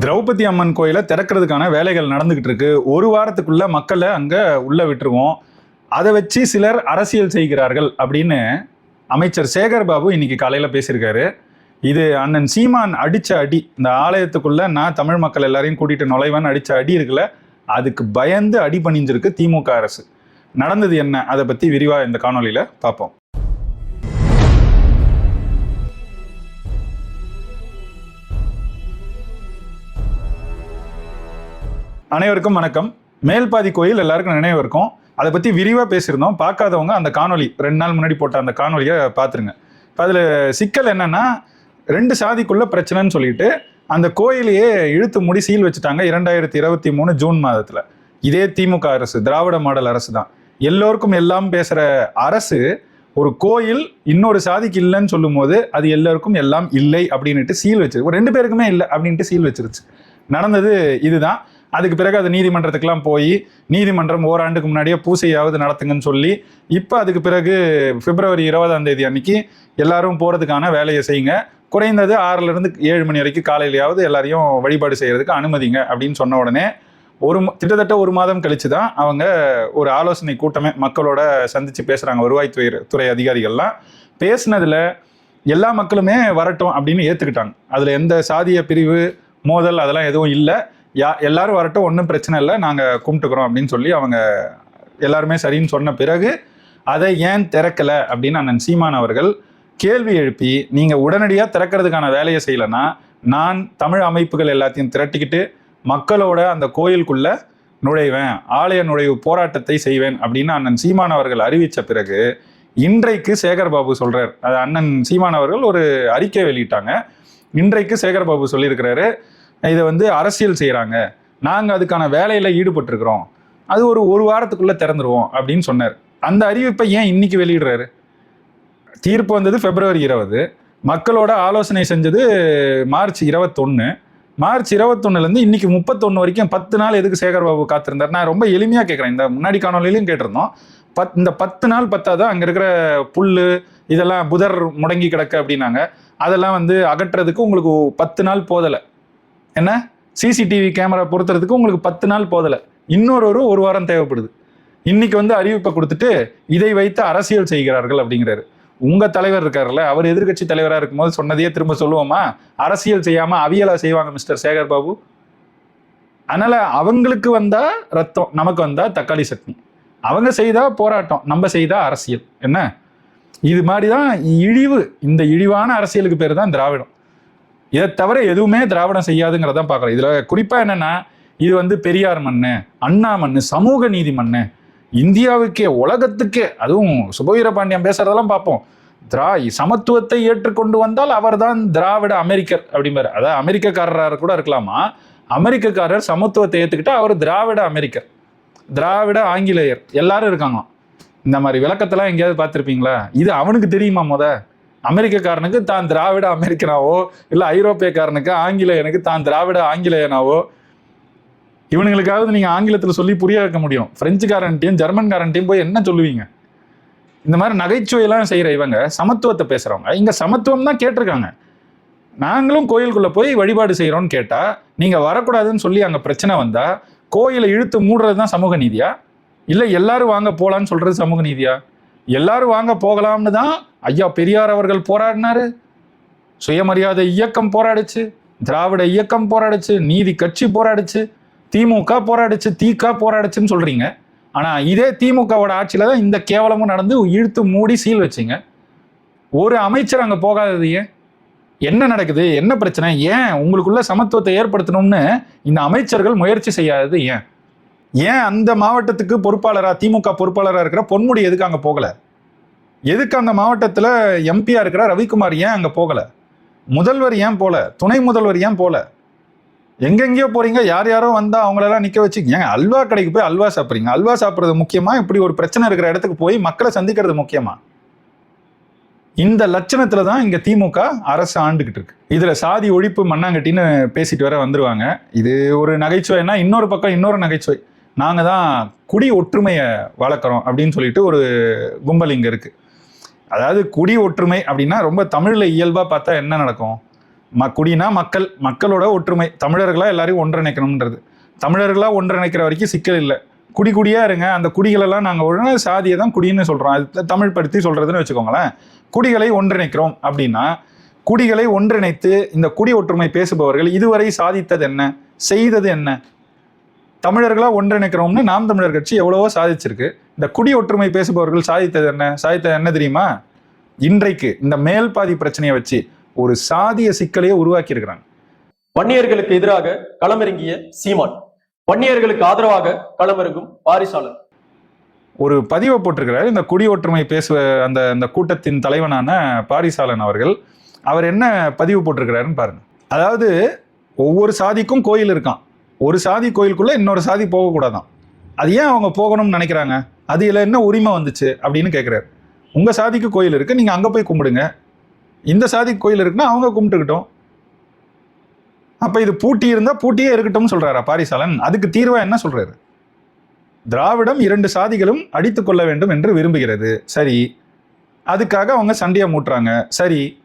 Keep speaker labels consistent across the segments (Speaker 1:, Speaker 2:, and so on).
Speaker 1: திரௌபதி அம்மன் கோயிலை திறக்கிறதுக்கான வேலைகள் நடந்துகிட்டு இருக்கு. ஒரு வாரத்துக்குள்ள மக்களை அங்க உள்ள விட்டுருவோம். அதை வச்சு சிலர் அரசியல் செய்கிறார்கள் அப்படின்னு அமைச்சர் சேகர் பாபு இன்னைக்கு காலையில பேசியிருக்காரு. இது அண்ணன் சீமான் அடிச்ச அடி. இந்த ஆலயத்துக்குள்ள நான் தமிழ் மக்கள் எல்லாரையும் கூட்டிட்டு நுழைவேன்னு அடிச்ச அடி இருக்குல்ல அதுக்கு பயந்து அடி பணிஞ்சிருக்கு திமுக அரசு. நடந்தது என்ன? அதை பத்தி விரிவா இந்த காணொளியில பார்ப்போம். அனைவருக்கும் வணக்கம். மேல்பாதி கோயில் எல்லாருக்கும் நினைவு இருக்கும். அதை பற்றி விரிவாக பேசியிருந்தோம். பார்க்காதவங்க அந்த காணொளி ரெண்டு நாள் முன்னாடி போட்ட அந்த காணொலியை பார்த்துருங்க இப்போ அதில் சிக்கல் என்னென்னா ரெண்டு சாதிக்குள்ள பிரச்சனைன்னு சொல்லிட்டு அந்த கோயிலையே இழுத்து முடி சீல் வச்சுட்டாங்க இரண்டாயிரத்தி இருபத்தி மூணு ஜூன் மாதத்தில். இதே திமுக அரசு திராவிட மாடல் அரசு தான். எல்லோருக்கும் எல்லாம் பேசுகிற அரசு ஒரு கோயில் இன்னொரு சாதிக்கு இல்லைன்னு சொல்லும்போது அது எல்லாருக்கும் எல்லாம் இல்லை அப்படின்னுட்டு சீல் வச்சிருக்கு ரெண்டு பேருக்குமே இல்லை அப்படின்ட்டு சீல் வச்சிருச்சு. நடந்தது இதுதான். அதுக்கு பிறகு அது நீதிமன்றத்துக்கெல்லாம் போய் நீதிமன்றம் ஓராண்டுக்கு முன்னாடியே பூசையாவது நடத்துங்கன்னு சொல்லி இப்போ அதுக்கு பிறகு பிப்ரவரி இருபதாம் தேதி அன்னைக்கு எல்லாரும் போகிறதுக்கான வேலையை செய்யுங்க. குறைந்தது ஆறுலேருந்து ஏழு மணி வரைக்கும் காலையிலையாவது எல்லாரையும் வழிபாடு செய்கிறதுக்கு அனுமதிங்க அப்படின்னு சொன்ன உடனே ஒரு கிட்டத்தட்ட ஒரு மாதம் கழிச்சு தான் அவங்க ஒரு ஆலோசனை கூட்டமே மக்களோட சந்தித்து பேசுகிறாங்க வருவாய்த்துறை துறை அதிகாரிகள்லாம். பேசினதில் எல்லா மக்களுமே வரட்டும் அப்படின்னு ஏற்றுக்கிட்டாங்க அதில் எந்த சாதிய பிரிவு மோதல் அதெல்லாம் எதுவும் இல்லை. யா எல்லாரும் வரட்டும் ஒன்றும் பிரச்சனை இல்லை. நாங்கள் கும்பிட்டுக்கிறோம் அப்படின்னு சொல்லி அவங்க எல்லாருமே சரின்னு சொன்ன பிறகு அதை ஏன் திறக்கல அப்படின்னு அண்ணன் சீமான் அவர்கள் கேள்வி எழுப்பி நீங்கள் உடனடியாக திறக்கிறதுக்கான வேலையை செய்யலைன்னா நான் தமிழ் அமைப்புகள் எல்லாத்தையும் திரட்டிக்கிட்டு மக்களோட அந்த கோயிலுக்குள்ளே நுழைவேன் ஆலய நுழைவு போராட்டத்தை செய்வேன் அப்படின்னு அண்ணன் சீமான் அவர்கள் அறிவித்த பிறகு இன்றைக்கு சேகர்பாபு சொல்கிறார் அது அண்ணன் சீமான் அவர்கள் ஒரு அறிக்கை வெளியிட்டாங்க. இன்றைக்கு சேகர்பாபு சொல்லியிருக்கிறாரு இதை வந்து அரசியல் செய்கிறாங்க நாங்கள் அதுக்கான வேலையில் ஈடுபட்டிருக்கிறோம். அது ஒரு ஒரு வாரத்துக்குள்ளே திறந்துருவோம் அப்படின்னு சொன்னார். அந்த அறிவிப்பை ஏன் இன்னைக்கு வெளியிடுறாரு? தீர்ப்பு வந்தது பிப்ரவரி இருபது. மக்களோட ஆலோசனை செஞ்சது மார்ச் இருபத்தொன்று மார்ச் இருபத்தொன்னுலேருந்து இன்னைக்கு முப்பத்தொன்று வரைக்கும் பத்து நாள் எதுக்கு சேகர் பாபு காத்திருந்தார்? நான் ரொம்ப எளிமையாக கேட்குறேன் இந்த முன்னாடி காணொலியிலையும் கேட்டிருந்தோம். பத் இந்த பத்து நாள் பத்தாதான் அங்கே இருக்கிற புல் இதெல்லாம் புதர் முடங்கி கிடக்கு அப்படின்னாங்க. அதெல்லாம் வந்து அகற்றுறதுக்கு உங்களுக்கு பத்து நாள் போதலை. என்ன? சிசிடிவி கேமரா பொருத்துறதுக்கு உங்களுக்கு பத்து நாள் போதலை. இன்னொரு ஒரு ஒரு வாரம் தேவைப்படுது. இன்னைக்கு வந்து அறிவிப்பை கொடுத்துட்டு இதை வைத்து அரசியல் செய்கிறார்கள் அப்படிங்கிறாரு. உங்க தலைவர் இருக்காருல்ல அவர் எதிர்க்கட்சி தலைவராக இருக்கும்போது சொன்னதையே திரும்ப சொல்லுவோமா? அரசியல் செய்யாம அவியலா செய்வாங்க மிஸ்டர் சேகர் பாபு. அதனால அவங்களுக்கு வந்தா ரத்தம் நமக்கு வந்தா தக்காளி சட்னி. அவங்க செய்தா போராட்டம் நம்ம செய்தா அரசியல். என்ன? இது மாதிரி தான் இழிவு. இந்த இழிவான அரசியலுக்கு பேர் தான் திராவிடம். இதை தவிர எதுவுமே திராவிடம் செய்யாதுங்கிறதான் பார்க்குறோம் இதில் குறிப்பாக என்னென்னா இது வந்து பெரியார் மண்ணு அண்ணா மண்ணு சமூக நீதி மண்ணு. இந்தியாவுக்கே உலகத்துக்கே அதுவும் சுபவீர பாண்டியம் பேசுறதெல்லாம் பார்ப்போம். திரா சமத்துவத்தை ஏற்றுக்கொண்டு வந்தால் அவர்தான் திராவிட அமெரிக்கர் அப்படிம்பாரு. அதாவது அமெரிக்கக்காரராக கூட இருக்கலாமா? அமெரிக்கக்காரர் சமத்துவத்தை ஏற்றுக்கிட்டா அவர் திராவிட அமெரிக்கர். திராவிட ஆங்கிலேயர். எல்லாரும் இருக்காங்களாம். இந்த மாதிரி விளக்கத்தெல்லாம் எங்கேயாவது பார்த்துருப்பீங்களா? இது அவனுக்கு தெரியுமா முத? அமெரிக்கக்காரனுக்கு தான் திராவிட அமெரிக்கனாவோ இல்லை ஐரோப்பியக்காரனுக்கு ஆங்கிலேயனுக்கு தான் திராவிட ஆங்கிலேயனாவோ இவனுங்களுக்காவது நீங்கள் ஆங்கிலத்தில் சொல்லி புரிய வைக்க முடியும். பிரெஞ்சுக்காரன்ட்டையும் ஜெர்மன்காரன்ட்டையும் போய் என்ன சொல்லுவீங்க? இந்த மாதிரி நகைச்சுவையெல்லாம் செய்கிற இவங்க சமத்துவத்தை பேசுகிறவங்க இங்கே சமத்துவம் தான் கேட்டிருக்காங்க. நாங்களும் கோயிலுக்குள்ளே போய் வழிபாடு செய்கிறோம்னு கேட்டால் நீங்கள் வரக்கூடாதுன்னு சொல்லி அங்கே பிரச்சனை வந்தால் கோயிலை இழுத்து மூடுறது தான் சமூக நீதியா? இல்லை எல்லாரும் வாங்க போகலான்னு சொல்கிறது சமூக நீதியா? எல்லாரும் வாங்க போகலாம்னு தான் ஐயா பெரியார் அவர்கள் போராடினாரு. சுயமரியாதை இயக்கம் போராடுச்சு. திராவிட இயக்கம் போராடுச்சு. நீதி கட்சி போராடுச்சு. திமுக போராடுச்சு. திக போராடுச்சுன்னு சொல்றீங்க. ஆனால் இதே திமுகவோட ஆட்சியில் தான் இந்த கேவலமும் நடந்து இழுத்து மூடி சீல் வச்சிங்க. ஒரு அமைச்சர் அங்கே போகாதது ஏன்? என்ன நடக்குது? என்ன பிரச்சனை? ஏன் உங்களுக்குள்ள சமத்துவத்தை ஏற்படுத்தணும்னு இந்த அமைச்சர்கள் முயற்சி செய்யாதது ஏன்? ஏன் அந்த மாவட்டத்துக்கு பொறுப்பாளராக திமுக பொறுப்பாளராக இருக்கிற பொன்முடி எதுக்கு அங்கே போகலை? எதுக்கு அந்த மாவட்டத்தில் எம்பியா இருக்கிற ரவிக்குமார் ஏன் அங்கே போகலை? முதல்வர் ஏன் போல? துணை முதல்வர் ஏன் போல? எங்கெங்கேயோ போறீங்க யார் யாரோ வந்தா அவங்களெல்லாம் நிக்க வச்சு ஏங்க அல்வா கடைக்கு போய் அல்வா சாப்பிட்றீங்க? அல்வா சாப்பிட்றது முக்கியமா? இப்படி ஒரு பிரச்சனை இருக்கிற இடத்துக்கு போய் மக்களை சந்திக்கிறது முக்கியமா? இந்த லட்சணத்துல தான் இங்க திமுக அரசு ஆண்டுகிட்டு இருக்கு. இதுல சாதி ஒழிப்பு மண்ணாங்கட்டின்னு பேசிட்டு வர வந்துருவாங்க. இது ஒரு நகைச்சுவைன்னா இன்னொரு பக்கம் இன்னொரு நகைச்சுவை. நாங்க தான் குடி ஒற்றுமையை வளர்க்குறோம் அப்படின்னு சொல்லிட்டு ஒரு கும்பல் இங்க இருக்கு. அதாவது குடி ஒற்றுமை அப்படின்னா ரொம்ப தமிழில் இயல்பாக பார்த்தா என்ன நடக்கும்? ம குடினா மக்கள் மக்களோட ஒற்றுமை. தமிழர்களாக எல்லாரையும் ஒன்றிணைக்கணும்ன்றது. தமிழர்களாக ஒன்றிணைக்கிற வரைக்கும் சிக்கல் இல்லை. குடி குடியாக இருங்க. அந்த குடிகளெல்லாம் நாங்கள் உடனே சாதியை தான் குடின்னு சொல்கிறோம் அது தமிழ் படுத்தி சொல்கிறதுன்னு வச்சுக்கோங்களேன். குடிகளை ஒன்றிணைக்கிறோம் அப்படின்னா குடிகளை ஒன்றிணைத்து இந்த குடி ஒற்றுமை பேசுபவர்கள் இதுவரை சாதித்தது என்ன? செய்தது என்ன? தமிழர்களாக ஒன்றிணைக்கிறோம்னு நாம் தமிழர் கட்சி எவ்வளவோ சாதிச்சிருக்கு. இந்த குடி ஒற்றுமை பேசுபவர்கள் சாதித்தது என்ன? சாதித்தது என்ன தெரியுமா? இன்றைக்கு இந்த மேல் பாதி பிரச்சனையை வச்சு ஒரு சாதிய சிக்கலையே உருவாக்கி இருக்கிறாங்க
Speaker 2: வன்னியர்களுக்கு எதிராக களமிறங்கிய சீமான். வன்னியர்களுக்கு ஆதரவாக களமிறங்கும் வாரிசாளர்
Speaker 1: ஒரு பதிவை போட்டிருக்கிறார். இந்த குடி ஒற்றுமை பேசுவ அந்த அந்த கூட்டத்தின் தலைவனான பாரிசாலன் அவர்கள். அவர் என்ன பதிவு போட்டிருக்கிறாருன்னு பாருங்க. அதாவது ஒவ்வொரு சாதிக்கும் கோயில் இருக்கான். ஒரு சாதி கோயிலுக்குள்ள இன்னொரு சாதி போகக்கூடாதான். அது ஏன் அவங்க போகணும்னு நினைக்கிறாங்க? அதுல என்ன உரிமை வந்துச்சு? அப்படின்னு கேட்குறாரு உங்கள் சாதிக்கு கோயில் இருக்குது நீங்கள் அங்கே போய் கும்பிடுங்க. இந்த சாதிக்கு கோயில் இருக்குன்னா அவங்க கும்பிட்டுக்கிட்டோம். அப்போ இது பூட்டி இருந்தால் பூட்டியே இருக்கட்டும்னு சொல்கிறாரா பாரிசாலன்? அதுக்கு தீர்வாக என்ன சொல்கிறாரு திராவிடம் இரண்டு சாதிகளும் அடித்து கொள்ள வேண்டும் என்று விரும்புகிறது. சரி. அதுக்காக அவங்க சண்டையை மூட்டுறாங்க. சரி.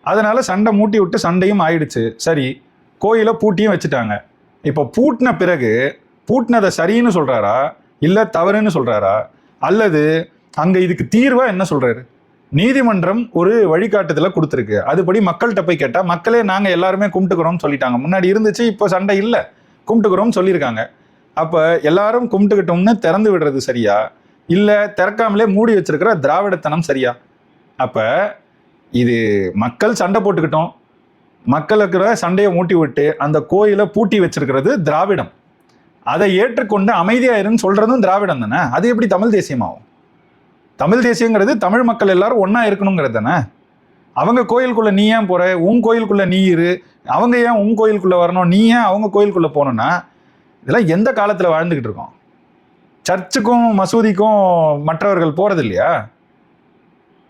Speaker 1: அதனால் சண்டை மூட்டி விட்டு சண்டையும் ஆயிடுச்சு. சரி. கோயிலை பூட்டியும் வச்சுட்டாங்க. இப்போ பூட்டின பிறகு பூட்டினதை சரின்னு சொல்கிறாரா இல்லை தவறுன்னு சொல்கிறாரா அல்லது அங்கே இதுக்கு தீர்வாக என்ன சொல்கிறாரு நீதிமன்றம் ஒரு வழிகாட்டுதலை கொடுத்துருக்கு. அதுபடி மக்கள்கிட்ட போய் கேட்டால் மக்களே நாங்கள் எல்லாருமே கும்பிட்டுக்கிறோம்னு சொல்லிட்டாங்க. முன்னாடி இருந்துச்சு இப்போ சண்டை இல்லை. கும்பிட்டுக்கிறோம்னு சொல்லியிருக்காங்க. அப்போ எல்லாரும் கும்பிட்டுக்கிட்டோம்னு திறந்து விடுறது சரியா? இல்லை திறக்காமலே மூடி வச்சிருக்கிற திராவிடத்தனம் சரியா? அப்போ இது மக்கள் சண்டை போட்டுக்கிட்டோம். மக்களுக்கிற சண்டையை மூட்டி விட்டு அந்த கோயிலை பூட்டி வச்சிருக்கிறது திராவிடம். அதை ஏற்றுக்கொண்டு அமைதியா இருன்னு சொல்றதும் திராவிடம் தானே? அது எப்படி தமிழ் தேசியமாகும்? தமிழ் தேசியங்கிறது தமிழ் மக்கள் எல்லாரும் ஒன்றா இருக்கணுங்கிறது தானே? அவங்க கோயிலுக்குள்ளே நீ ஏன் போகிற உன் கோயிலுக்குள்ளே நீ இரு. அவங்க ஏன் உன் கோயிலுக்குள்ளே வரணும்? நீ ஏன் அவங்க கோயிலுக்குள்ளே போகணுன்னா இதெல்லாம் எந்த காலத்தில் வாழ்ந்துக்கிட்டு இருக்கோம்? சர்ச்சுக்கும் மசூதிக்கும் மற்றவர்கள் போகிறது இல்லையா?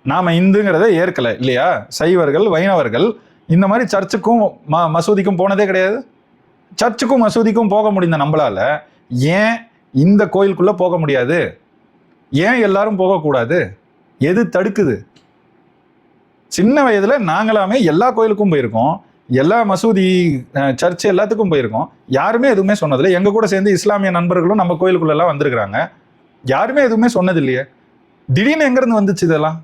Speaker 1: நாம் இந்துங்கிறத ஏற்கலை இல்லையா? சைவர்கள் வைணவர்கள் இந்த மாதிரி சர்ச்சுக்கும் ம மசூதிக்கும் போனதே கிடையாது. சர்ச்சுக்கும் மசூதிக்கும் போக முடிந்த நம்மளால ஏன் இந்த கோயிலுக்குள்ளே போக முடியாது? ஏன் எல்லாரும் போகக்கூடாது எது தடுக்குது? சின்ன வயதில் நாங்களாமே எல்லா கோயிலுக்கும் போயிருக்கோம். எல்லா மசூதி சர்ச் எல்லாத்துக்கும் போயிருக்கோம். யாருமே எதுவுமே சொன்னதில்லை. எங்கள் கூட சேர்ந்து இஸ்லாமிய நண்பர்களும் நம்ம கோயிலுக்குள்ளெல்லாம் வந்திருக்கிறாங்க. யாருமே எதுவுமே சொன்னது இல்லையே திடீர்னு எங்கேருந்து வந்துச்சு இதெல்லாம்?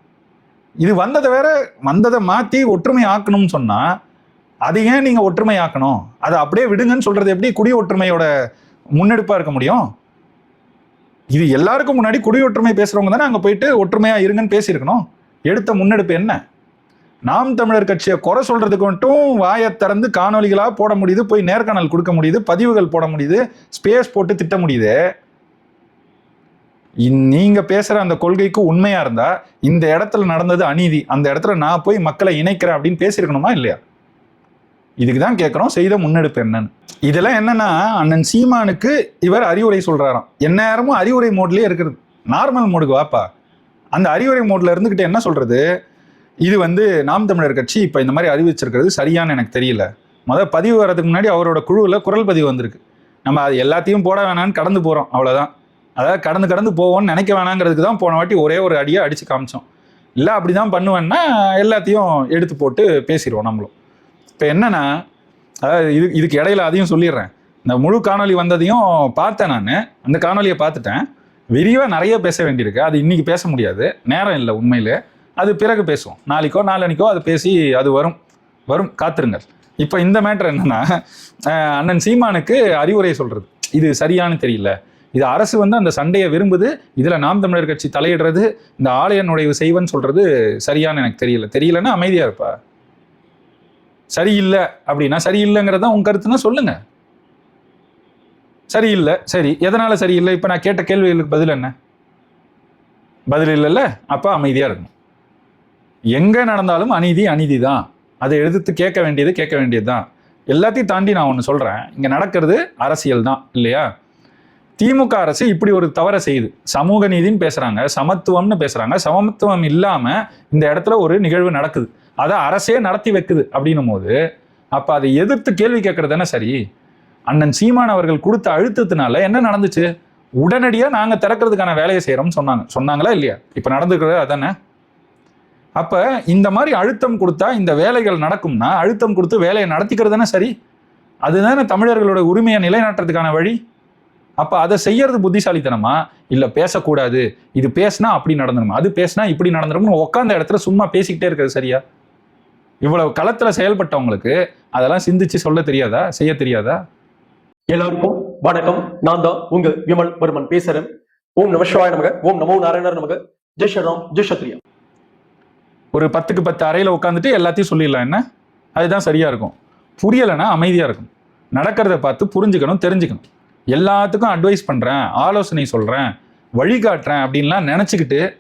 Speaker 1: இது வந்ததை வேற வந்ததை மாற்றி ஒற்றுமை ஆக்கணும்னு சொன்னால் அதை ஏன் நீங்கள் ஒற்றுமையாக்கணும்? அதை அப்படியே விடுங்கன்னு சொல்றது எப்படி? குடி ஒற்றுமையோட முன்னெடுப்பாக இருக்க முடியும்? இது எல்லாருக்கும் முன்னாடி குடி ஒற்றுமை பேசுகிறவங்க தானே அங்கே போயிட்டு ஒற்றுமையாக இருங்கன்னு பேசியிருக்கணும்? எடுத்த முன்னெடுப்பு என்ன? நாம் தமிழர் கட்சியை குறை சொல்றதுக்கு மட்டும் வாயை திறந்து காணொலிகளாக போட முடியுது போய் நேர்காணல் கொடுக்க முடியுது பதிவுகள் போட முடியுது ஸ்பேஸ் போட்டு திட்ட முடியுது. இந்- நீங்க பேசுற அந்த கொள்கைக்கு உண்மையா இருந்தா இந்த இடத்துல நடந்தது அநீதி அந்த இடத்துல நான் போய் மக்களை இணைக்கிறேன் அப்படின்னு பேசியிருக்கணுமா இல்லையா? இதுக்கு தான் கேட்குறோம் செய்த முன்னெடுப்பு என்னன்னு. இதெல்லாம் என்னன்னா அண்ணன் சீமானுக்கு இவர் அறிவுரை சொல்றாராம். எந்நேரமும் அறிவுரை மோட்லேயே இருக்கிறது. நார்மல் மோடுக்கு வாப்பா. அந்த அறிவுரை மோட்ல இருந்துக்கிட்டு என்ன சொல்றது? இது வந்து நாம் தமிழர் கட்சி இப்போ இந்த மாதிரி அறிவிச்சிருக்கிறது சரியான்னு எனக்கு தெரியல. மொதல் பதிவு வர்றதுக்கு முன்னாடி அவரோட குழுவில் குரல் பதிவு வந்திருக்கு. நம்ம அது எல்லாத்தையும் போட வேணாம்னு கடந்து போகிறோம் அவ்வளோதான் அதாவது கடந்து கடந்து போவோம்னு நினைக்க வேணாங்கிறதுக்கு தான் போன வாட்டி ஒரே ஒரு அடியை அடித்து காமிச்சோம். இல்லை அப்படி தான் பண்ணுவேன்னா எல்லாத்தையும் எடுத்து போட்டு பேசிடுவோம் நம்மளும். இப்போ என்னன்னா அதாவது இது இதுக்கு இடையில அதையும் சொல்லிடுறேன். இந்த முழு காணொளி வந்ததையும் பார்த்தேன் நான். அந்த காணொளியை பார்த்துட்டேன். விரிவாக நிறைய பேச வேண்டியிருக்கு. அது இன்னைக்கு பேச முடியாது. நேரம் இல்லை உண்மையில். அது பிறகு பேசுவோம். நாளைக்கோ நாளன்னைக்கோ அது பேசி அது வரும். வரும். காத்திருங்கள். இப்போ இந்த மேட்ரு என்னன்னா அண்ணன் சீமானுக்கு அறிவுரை சொல்றது. இது சரியானு தெரியல. இது அரசு வந்து அந்த சண்டையை விரும்புது. இதில் நாம் தமிழர் கட்சி தலையிடுறது. இந்த ஆலய நுழைவு செய்வன்னு சொல்றது சரியானு எனக்கு தெரியல. தெரியலன்னா அமைதியாக இருப்பா. சரியில்லை அப்படின்னா சரியில்லைங்கிறதா உங்க கருத்துன்னா சொல்லுங்க. சரியில்லை சரி. எதனால சரியில்லை? இப்போ நான் கேட்ட கேள்விகளுக்கு பதில் என்ன? பதில் இல்லைல்ல? அப்போ அமைதியாக இருக்கணும் எங்கே நடந்தாலும் அநீதி அநீதி தான் அதை எடுத்து கேட்க வேண்டியது கேட்க வேண்டியது தான் எல்லாத்தையும் தாண்டி நான் ஒன்று சொல்கிறேன் இங்கே நடக்கிறது அரசியல் தான் இல்லையா? திமுக அரசு இப்படி ஒரு தவறை செய்யுது. சமூக நீதினு பேசுகிறாங்க சமத்துவம்னு பேசுகிறாங்க சமத்துவம் இல்லாமல் இந்த இடத்துல ஒரு நிகழ்வு நடக்குது. அதை அரசே நடத்தி வைக்குது அப்படின்னும் போது அப்போ அதை எதிர்த்து கேள்வி கேட்கறது தானே சரி? அண்ணன் சீமான் அவர்கள் கொடுத்த அழுத்தத்தினால என்ன நடந்துச்சு? உடனடியாக நாங்கள் திறக்கிறதுக்கான வேலையை செய்கிறோம்னு சொன்னாங்க. சொன்னாங்களா இல்லையா? இப்போ நடந்துக்கிறது அதானே? அப்போ இந்த மாதிரி அழுத்தம் கொடுத்தா இந்த வேலைகள் நடக்கும்னா அழுத்தம் கொடுத்து வேலையை நடத்திக்கிறது தானே சரி? அதுதானே தமிழர்களோட உரிமையை நிலைநாட்டுறதுக்கான வழி? அப்போ அதை செய்யறது புத்திசாலித்தனமா? இல்லை பேசக்கூடாது. இது பேசினா அப்படி நடந்துடும் அது பேசினா இப்படி நடந்துடும் உட்காந்த இடத்துல சும்மா பேசிக்கிட்டே இருக்கிறது சரியா? இவ்வளவு களத்துல செயல்பட்டவங்களுக்கு அதெல்லாம் சிந்திச்சு சொல்ல தெரியாதா? செய்ய தெரியாதா?
Speaker 2: எல்லாருக்கும் வணக்கம். நான் தான் உங்க விமல் வர்மன். பேசுறேன். ஓம் நம சிவாய நமக. ஓம் நமோ நாராயணர் நமக. ஜெய் ஸ்ரீராம். ஜெய் சத்ரியா.
Speaker 1: ஒரு பத்துக்கு பத்து அறையில உட்காந்துட்டு எல்லாத்தையும் சொல்லிடலாம் என்ன? அதுதான் சரியா இருக்கும். புரியலைன்னா அமைதியா இருக்கும். நடக்கிறத பார்த்து புரிஞ்சுக்கணும் தெரிஞ்சுக்கணும். எல்லாத்துக்கும் அட்வைஸ் பண்றேன் ஆலோசனை சொல்றேன் வழிகாட்டுறேன் அப்படின்லாம் நினச்சிக்கிட்டு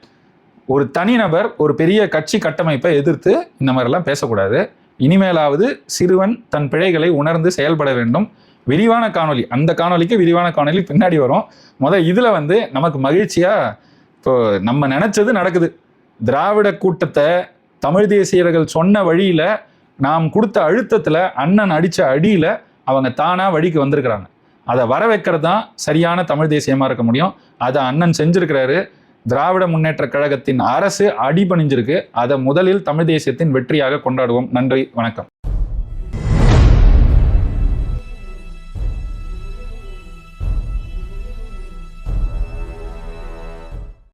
Speaker 1: ஒரு தனிநபர் ஒரு பெரிய கட்சி கட்டமைப்பை எதிர்த்து இந்த மாதிரிலாம் பேசக்கூடாது. இனிமேலாவது சிறுவன் தன் பிழைகளை உணர்ந்து செயல்பட வேண்டும். விரிவான காணொளி அந்த காணொலிக்கு விரிவான காணொலி பின்னாடி வரும். முத இதில் வந்து நமக்கு மகிழ்ச்சியாக இப்போ நம்ம நினச்சது நடக்குது. திராவிட கூட்டத்தை தமிழ் தேசியர்கள் சொன்ன வழியில் நாம் கொடுத்த அழுத்தத்தில் அண்ணன் அடித்த அடியில் அவங்க தானாக வழிக்கு வந்திருக்கிறாங்க. அதை வர வைக்கிறது தான் சரியான தமிழ் தேசியமாக இருக்க முடியும். அதை அண்ணன் செஞ்சுருக்கிறாரு. திராவிட முன்னேற்ற கழகத்தின் அரசு அடிபணிஞ்சிருக்கு. அதை முதலில் தமிழ் தேசியத்தின் வெற்றியாக கொண்டாடுவோம். நன்றி வணக்கம்.